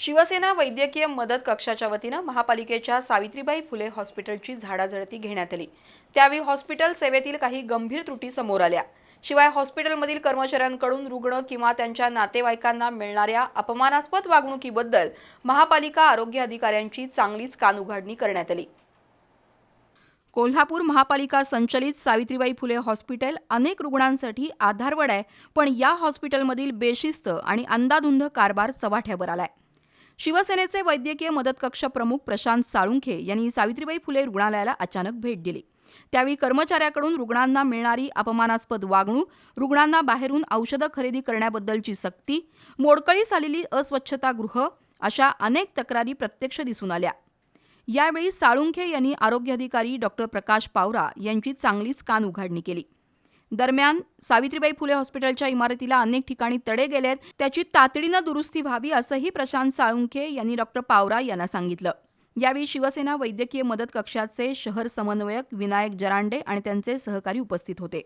शिवसेना वैद्यकीय मदत कक्षाच्या वतीनं महापालिकेच्या सावित्रीबाई फुले हॉस्पिटलची झाडाझडती घेण्यात आली. त्यावेळी हॉस्पिटल सेवेतील काही गंभीर त्रुटी समोर आल्या. शिवाय हॉस्पिटलमधील कर्मचाऱ्यांकडून रुग्ण किंवा त्यांच्या नातेवाईकांना मिळणाऱ्या अपमानास्पद वागणुकीबद्दल महापालिका आरोग्य अधिकाऱ्यांची चांगलीच कानउघाडणी करण्यात आली. कोल्हापूर महापालिका संचलित सावित्रीबाई फुले हॉस्पिटल अनेक रुग्णांसाठी आधारवड आहे पण या हॉस्पिटलमधील बेशिस्त आणि अंदाधुंद कारभार चव्हाट्यावर आलाय. शिवसेनेचे वैद्यकीय मदत कक्ष प्रमुख प्रशांत साळुंखे यांनी सावित्रीबाई फुले रुग्णालयाला अचानक भेट दिली. त्यावेळी कर्मचाऱ्याकडून रुग्णांना मिळणारी अपमानास्पद वागणूक रुग्णांना बाहेरून औषधं खरेदी करण्याबद्दलची सक्ती मोडकळीस आलेली अस्वच्छतागृह अशा अनेक तक्रारी प्रत्यक्ष दिसून आल्या. यावेळी साळुंखे यांनी आरोग्य अधिकारी डॉक्टर प्रकाश पावरा यांची चांगलीच कान उघाडणी केली. दरम्यान सावित्रीबाई फुले हॉस्पिटलच्या इमारतीला अनेक ठिकाणी तडे गेलेत. त्याची तातडीनं दुरुस्ती व्हावी असंही प्रशांत साळुंखे यांनी डॉक्टर पावरा यांना सांगितलं. यावेळी शिवसेना वैद्यकीय मदत कक्षाचे शहर समन्वयक विनायक जरांडे आणि त्यांचे सहकारी उपस्थित होते.